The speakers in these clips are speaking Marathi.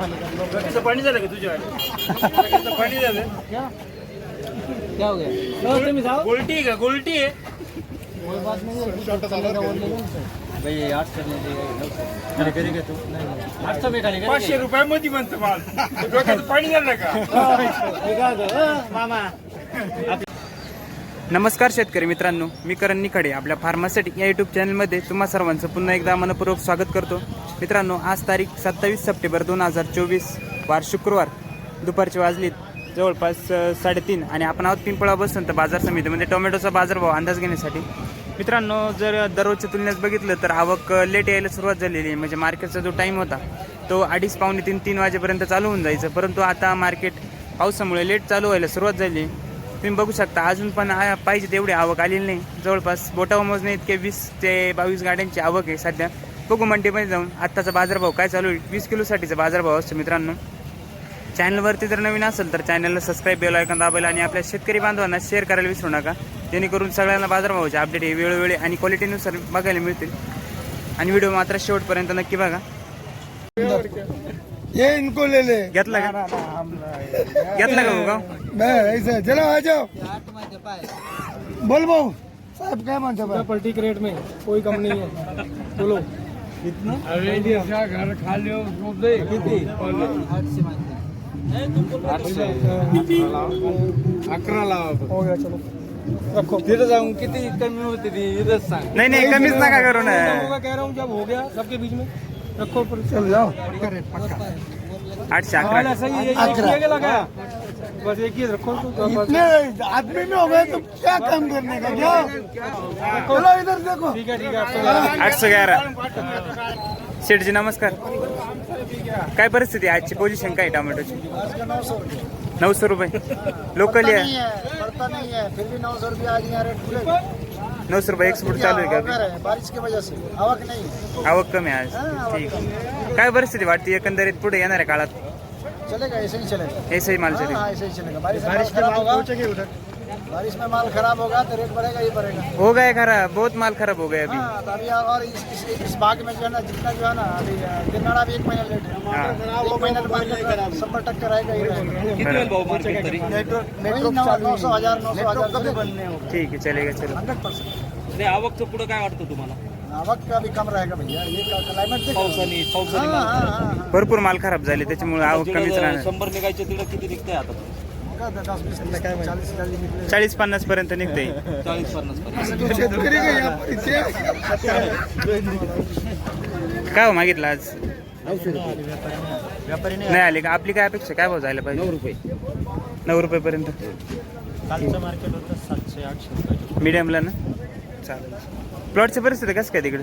डोक्याचं पाणी झालं का तुझ्या डोक्याचं पाणी झालं? क्या हो गया गोलटी आहे का? गोलटी आहे. कोई बात नहीं है छोटा चलेगा वो ले लेंगे भाई आठ सौ खाली करेगा तू आठ सौ में खाली पाचशे रुपयामध्ये म्हणतो माल. डोक्याचं पाणी झालं का? मामा. नमस्कार शेतकरी मित्रांनो मी करण निखाडे आपल्या फार्मासिटी या यूट्यूब चॅनलमध्ये तुम्हा सर्वांचं पुन्हा एकदा मनपूर्वक स्वागत करतो. मित्रांनो आज तारीख सत्तावीस सप्टेंबर दोन हजार चोवीस वार शुक्रवार दुपारची वाजलीत जवळपास साडेतीन आणि आपण आहोत पिंपळा बसंत बाजार समितीमध्ये टोमॅटोचा बाजारभाव अंदाज घेण्यासाठी. मित्रांनो जर दररोजच्या तुलनेत बघितलं तर आवक लेट यायला सुरुवात झालेली आहे. म्हणजे मार्केटचा जो टाईम होता तो अडीच पावणे तीन तीन वाजेपर्यंत चालू होऊन जायचं. परंतु आता मार्केट पावसामुळे लेट चालू व्हायला सुरुवात झाली तुम्ही बघू शकता अजून पण आ- पाहिजे तेवढी आवक आलेली नाही. जवळपास बोटावर मोजणे इतके वीस ते बावीस गाड्यांची आवक आहे सध्या. बघू मंडीमध्ये जाऊन आत्ताचा बाजारभाव काय चालू आहे. वीस किलोसाठीचा बाजारभाव असतो मित्रांनो. चॅनलवरती जर नवीन असेल तर चॅनलला सबस्क्राईब बेल ऐकून दाबायला आणि आपल्या शेतकरी बांधवांना शेअर करायला विसरू नका. जेणेकरून सगळ्यांना बाजारभावाचे अपडेट हे वेळोवेळी आणि क्वालिटीनुसार बघायला मिळतील. आणि व्हिडिओ मात्र शेवटपर्यंत नक्की बघा. ये इनको ले ले। घेतला का घेतला का भाऊ मैं ऐसे चलो आ जाओ। बोल भाऊ साहब काय म्हणतो बा? पलटी के रेट में कोई कम नहीं है। बोलो। कितना? घर खा लियो खाली अकरा लावा हो गया चलो। रखो। तिथं जाऊन किती कमी होते ती इथंच सांग। नाही नाही कमीच नका करू ना। होगा कह रहा हूँ जब हो गया सबके बीच में। रखो पर चल जाओ। आठशे हाँ है ही लगा। बस एक ही रखो तो इतने आदमी में हो गए तो क्या काम करने का जाओ। चलो इधर देखो। ठीक है ठीक है आपसे लगा। आठशे ग्यारा शेठजी नमस्कार। काय परिस्थिती आहे? आजची पोझिशन काय आहे टोमॅटोची? नऊशे रुपये. लोकल आहे. है नौ सौ रुपया एक्सपोर्ट चालू है बारिश की वजह से। आवक नहीं है। आवक कमी आहे आज। ठीक. काय परिस्थिती वाटते? एकंदरीत पुढे येणाऱ्या काळात? चलेगा ऐसे ही चलेगा। हे माल हाँ, चलेल हाँ, ऐसे ही चलेगा. बारिश बारिश के माल होगा। बारिश में माल खराब होगा तो रेट बढ़ेगा ही बढ़ेगा। हो गया खराब बहुत माल खराब हो गया अभी। हाँ तो अभी और इस, इस, इस भाग में जो है ना जितना जो है ना अभी दिनाड़ा भी एक महीना लेट है। हाँ। एक महीना मार्केट शंबर टक्कर रहेगा ही. नेटवर्क नेटवर्क नौ सौ हज़ार नौ सौ हज़ार कभी बनने होगा। ठीक आहे चलेगा चलो। Hundred percent. नाही आवकचं पुढं काय वाटतं तुम्हाला? आवक का भी कम रहेगा भैया? ये क्लाइमेट देख पावसाने पावसाने हाँ, माल हाँ। भरपूर माल खराब झाले त्याच्यामुळे आवक कमीच राहणार. शंभर निघायचे तिकडं किती निघतंय आता? होगा दस बीस तीस चालीस चालीस निकले चाळीस पन्नास पर्यंत निघते चाळीस पन्नास पर्यंत. का काय हो मागितलं आज? व्यापारी नाही आले का? आपली काय अपेक्षा? काय भाव जायला पाहिजे? नऊ रुपये. नऊ रुपये पर्यंत कालचं मार्केट होतं सातशे आठशे रुपये. मीडियमला ना? चालेल. प्लॉटची परिस्थिती कसं काय तिकडे?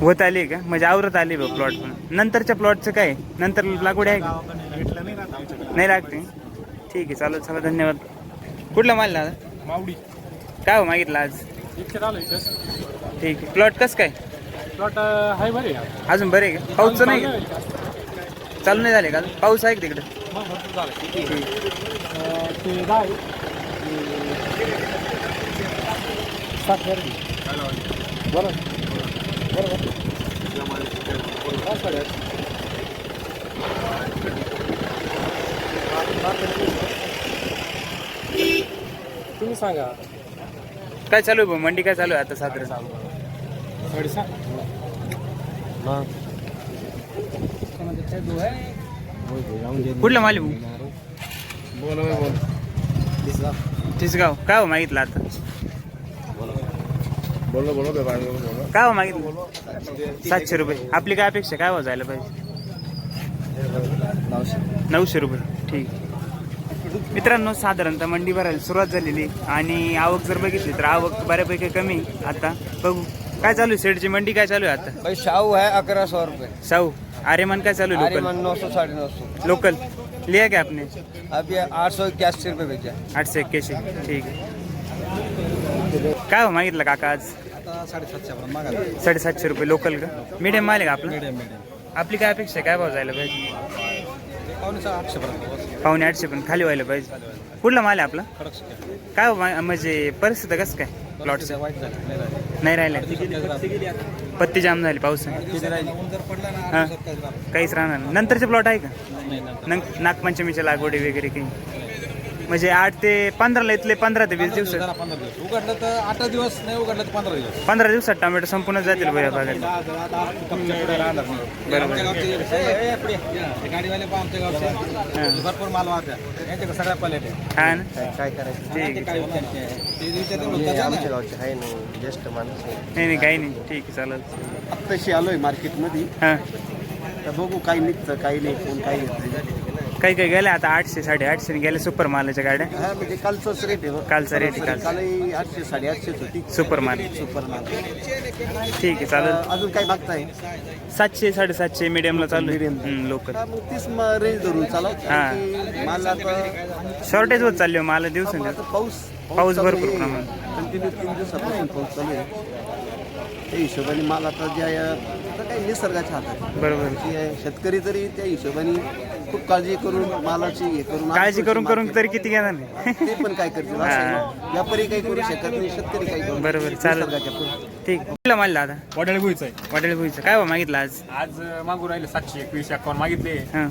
होता आली का? म्हणजे आवरत आली बघ प्लॉट पण. नंतरच्या प्लॉटचं काय? नंतर लागवड आहे का? नाही लागते. ठीक आहे चालेल चला धन्यवाद. कुठला माल दादा? मावडी. काय हो मागितलं आज? ठीक आहे. प्लॉट कसं काय? प्लॉट आहे बरे अजून बरे का? पाऊसचं नाही का? चालू नाही झाले का अजून? पाऊस आहे का तिकडे? मग भरपूर झालं. ते दहा आहे. सात हजार आहे. बरं बरं. पाच साडे आठ. तुम्ही सांगा. काय चालू आहे भाऊ? मंडी काय चालू आहे आता साधारण साडेसात? कुठला माल आहे भाऊ? तिसगाव. काय हो मागितलं आता? काय हो मागितलं? सातशे रुपये. आपली काय अपेक्षा काय हो जायला पाहिजे? नऊशे रुपये. ठीक मित्रांनो साधारणतः मंडी भरायला सुरुवात झालेली आहे. आणि आवक जर बघितली तर आवक बऱ्यापैकी कमी आहे. आता बघू. काय चालू आहे? शेडची मंडी काय चालू आहे आता? भाई शाहू है अकरा सौ रुपये. साऊ आर्यमान काय चालू आहे आर्यमन लोकल नौ सौ साढ़े नौ सौ लोकल लिया क्या आपने? अब ये आठ सौ इक्यासी रुपये बेचा आठशे एक्क्याऐंशी ठीक आहे. काय हो मागितलं काका आज? साडेसातशे रुपये लोकल का? मीडियम माल आहे का आपलं? आपली काय अपेक्षा आहे? काय भाव जायला पाहिजे? पावणे आठशे पण खाली व्हायला पाहिजे. कुठला माल आहे आपला? काय हो मा- म्हणजे परिस्थिती कसं काय? प्लॉटचं वाईट झालं नाही राहिलं. पत्ती जाम झाली हा. दिवसात काहीच राहणार नाही. नंतरचे प्लॉट आहे का? नागपंचमीच्या लागवडी वगैरे काही? म्हणजे आठ ते पंधराला इथले पंधरा ते वीस दिवसात. पंधरा दिवस. उघडलं तर आठ दिवस नाही उघडलं तर पंधरा दिवस. पंधरा दिवसात टोमॅटो संपूर्ण जातील बघा भागात. कमच्या पुढे राहणार नाही. आमच्या गावचे ए, ए, पुढे. ते गाडीवाले पहा आमच्या गावचे भरपूर माल वाहत्या. यांच्याकडे सगळ्या पलेट आहे हा ना? काय करायचं? ठीक ते आहे काय त्यांचे आहे. ते दिवशी ते म्हणतात आमच्या ना. गावचे आहे ना ज्येष्ठ माणूस आहे. नाही नाही काही नाही. ठीक आहे चालेल. आत्ताशी आलोय मार्केटमध्ये हां. तर बघू काही निघतं काही नाही कोण काही येत नाही काही काही गेल्या आता आठशे साडेआठशे गेल्या सुपर मालाच्या गाड्या. हा म्हणजे कालचंच रेट आहे हो. कालचा rate आहे, कालचा. कालही आठशे साडेआठशेच होती. सुपर माल. सुपर माल. ठीक आहे चालेल. अजून काही मागताय? सातशे साडेसातशे मीडियमला चालू Medium. लोकल हा, मग तीच रेंज धरून चालव. हा. मला आता शॉर्टेज होत चालली हो माल दिवसेंदिवस. आता पाऊस पाऊस भरपूर प्रमाणात. कंटिन्यू तीन दिवसापासून पाऊस चालू आहे. त्या हिशोबाने माल आता ज्या आता काही निसर्गाच्या हातात आहे. बरोबर. आहे, शेतकरी तरी त्या हिशोबाने खूप काळजी करून मालाची हे करून काळजी करून करून तरी किती घेणार नाही ते पण काय करतील असं आहे ना. व्यापारी काही करू शकत नाही शेतकरी काही करू बरोबर, चालेल. निसर्गाच्या पुढे. ठीक. कुठला माल दादा? वडाळ गुईच आहे. वाटेल भुईचं काय हो मागितलं आज? आज मागू राहिले सातशे एकवीस अकाउंट मागितले. हां.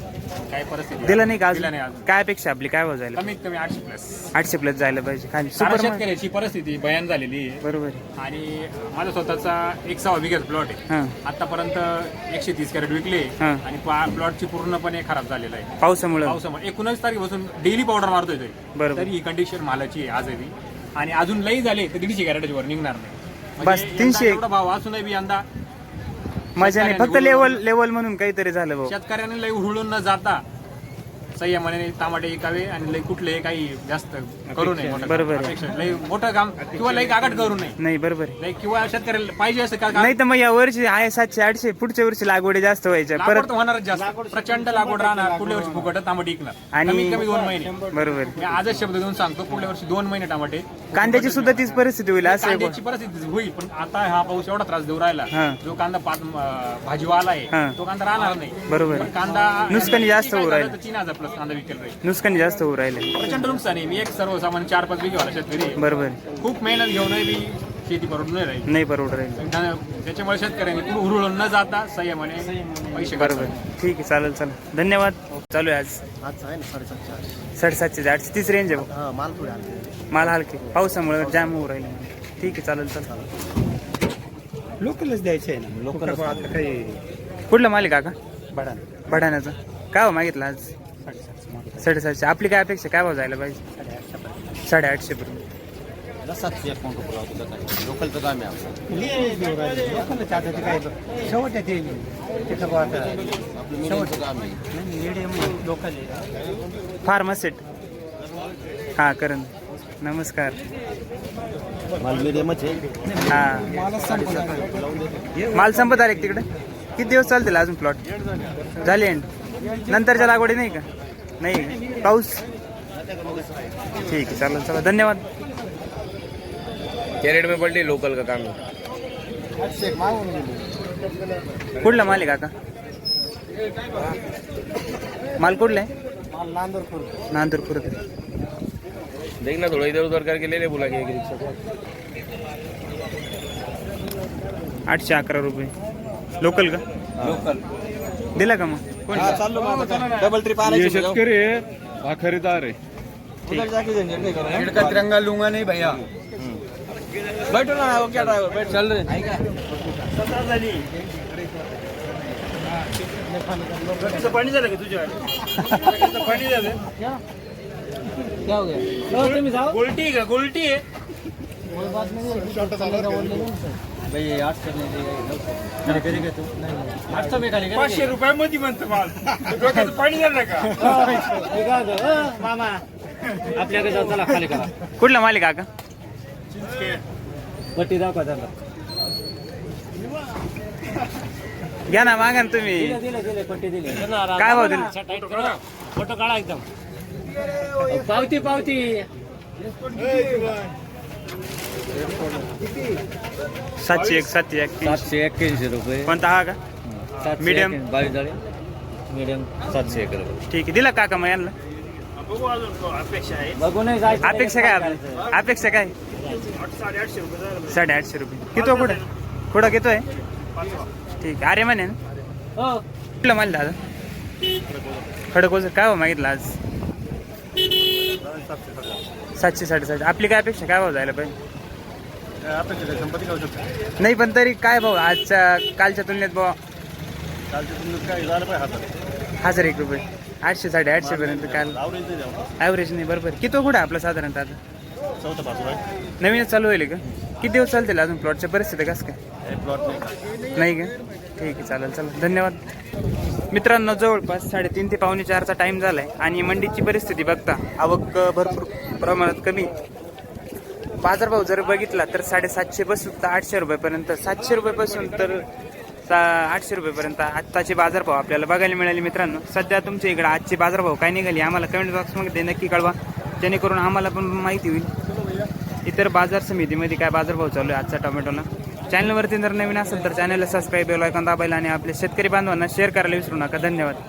काय परिस्थिती दिलं नाही का दिला नाही अजून. काय अपेक्षा आपली? काय भाव जायला कमीत कमी आठशे प्लस आठशे प्लस जायला पाहिजे. खाली. सुपर शेतकऱ्याची परिस्थिती बयान झालेली आहे. बरोबर आहे. आणि माझा स्वतःचा एक सहा बिघाचा प्लॉट आहे. हां. आतापर्यंत एकशे तीस कॅरेट विकले हा. आणि प्लॉटची पूर्णपणे खराब झालेला आहे. पावसामुळं? पावसामुळे. एकोणीस तारखेपासून डेली पावडर मारतोय तरी बरोबर. तरी ही कंडिशन मालाची आहे आजही. आणि अजून लई झाले तर दीडशे कॅरेटच्या वर निघणार नाही. बस, म्हणजे यंदा 300. एवढा भाव असूनही बी यंदा मजा नाही फक्त लेवल लेवल म्हणून काहीतरी झालं भाऊ शेतकऱ्याने लई उडून न जाता संयमाने टमाटे विकावे आणि लई कुठले काही जास्त करू नये मोठं काम. बरोबर आहे. अपेक्षा. लई मोठं काम किंवा लई गागट करू नये नाही बरोबर आहे लई किंवा शेतकऱ्याला पाहिजे असं का नाही तर मग या वर्षी आहे सातशे आठशे पुढच्या वर्षी लागवडी जास्त व्हायच्या लागवड परत तर होणारच जास्त प्रचंड लागवड राहणार पुढल्या वर्षी फुकट टमाटे विकणार आणि- कमीत कमी दोन महिने बरोबर मी आजच शब्द देऊन सांगतो पुढल्या वर्षी दोन महिने टमाटे कांद्याची सुद्धा तीच परिस्थिती होईल असं आहे कांद्याची परिस्थिती होईल पण आता हा पाऊस एवढा त्रास देऊ राहिला. जो कांदा पाच अं, भाजीवाला हा. आहे तो कांदा राहणार नाही बरोबर. पण कांदा नुकसानी जास्त होऊ राहिलं. तीन हजार प्लस कांदा विकेल राहील नुकसान जास्त होऊ राहिले. प्रचंड नुकसान. आहे मी एक सर्वसामान्य चार पाच बिघेवाला शेतकरी आहे. बरोबर. खूप मेहनत घेऊनही मी शेती परवडून नाही राहील. नाही परवड राहील. त्याच्यामुळे शेतकऱ्यांनी पुढे उरळून न जाता संयमाने पैसे बरोबर. बरोबर ठीक आहे चालेल चालेल. धन्यवाद. चालू आहे आज. आज आहे ना साडेसातशे आठशे साडेसातशे ते आठशे तीस रेंज आहे भाऊ. हा माल थोडे माल हलके. पावसामुळे जाम होऊ राहिले ठीक आहे चालेल चालेल. लोकलच द्यायचे आहे ना. लोकल आता काही कुठलं माल आहे काका? बडा भडाण्याचं काय भाव मागितलं आज? साडेसातशे. आपली काय अपेक्षा? काय भाव जायला पाहिजे? साडेआठशे पर्यंत. सातशे एक काय लोकलचं काम आहे शेवट काम आहे लोकल फार्मासेट हां करण. नमस्कार. माल मिडियमच आहे. हां. माल संपत आले तिकडे. किती दिवस चालतील अजून प्लॉट झाले एंड नंतरच्या लागवडी नाही का? नाही. पाऊस? ठीक आहे चालेल चला धन्यवाद. कैरेट में पलटी लोकल का काम? कुठला माल आहे काका? माल कुठला आहे? नांदूरपूर. देखना थोड़ा इधर उधर करके ले ले बोला कि एक रिक्शा को. आठशे अकरा रुपये. लोकल का? लोकल दिला का मग? चाललो डबल ट्रिप आणायची शेतकरी हा खरीदार है का तिरंगा लूंगा नहीं भैया. बैठो ना वो क्या ड्राइवर बैठ चल रहे पाणी झालं का तुझ्या? पाणी झालं. गोलटी का? गोलटी आहे. भाई आठ करने दे करेगा तू। आठ सौ में खाली पाचशे रुपयामध्ये म्हणतो माल। डोक्याचं पाणी झालं का मामा। आपल्याकडे जाऊ चला खाली करा। कुठला माल आहे काका पट्टी दाखवा त्यांना। घ्या ना मागा ना तुम्ही. दिले दिले पट्टी दिले. काय भाव दिले? फोटो काढा एकदम. पावती पावती. सातशे एक सातशे एक. सातशे एक्क्याऐंशी रुपये. कोणता हा का? Medium. एक्क्याऐंशी. बावीस मीडियम सातशे एक रुपये. ठीक आहे दिला काका मग यांना. बघू नाही जायचं अपेक्षा काय आपली अपेक्षा काय? साडेआठशे रुपये. किती कुठं? कुठं घेतोय ठीक आहे अरे म्हणे ना. कुठलं माल दादा? खडकोज काय भाव मागितलं आज? सातशे साडेसातशे. आपली काय अपेक्षा? काय भाव जायला पाहिजे? संपत्ती खाऊ शकतो. नाही पण तरी काय भाऊ आजच्या कालच्या तुलनेत भाऊ? कालच्या तुमचं काय झालं पाहिजे हातात हजार एक रुपये. आठशे साडे आठशे पर्यंत काल. ते द्या ॲव्हरेज नाही बरोबर. किती कुठं आपला साधारणतः आता? चौथा आहे नवीनच चालू होईल का? किती दिवस चालतील अजून प्लॉटच्या परिस्थिती कसं काय? हे प्लॉट नाही का? नाही का? ठीक आहे चालेल चला धन्यवाद. मित्रांनो जवळपास साडेतीन ते पावणे चारचा टाईम झाला आहे आणि मंडीची परिस्थिती बघता आवक अ, भरपूर प्रमाणात कमी. बाजारभाव जर बघितला तर साडेसातशे पासून तर आठशे रुपयापर्यंत सातशे रुपयापासून तर सा आठशे रुपयेपर्यंत आत्ताचे बाजारभाव आपल्याला बघायला मिळाले मित्रांनो. सध्या तुमच्या इकडे आजचे बाजारभाव काय निघाले आम्हाला कमेंट बॉक्समध्ये नक्की कळवा. जेणेकरून आम्हाला पण माहिती होईल. इतर बाजार समितीमध्ये काय बाजारभाव चालू आहे आजचा टोमॅटोला. चॅनलवरती जर नवीन असेल तर चॅनलला सबस्क्राईब बेल ऐकून दाबायला आणि आपल्या शेतकरी बांधवांना शेअर करायला विसरू नका. धन्यवाद.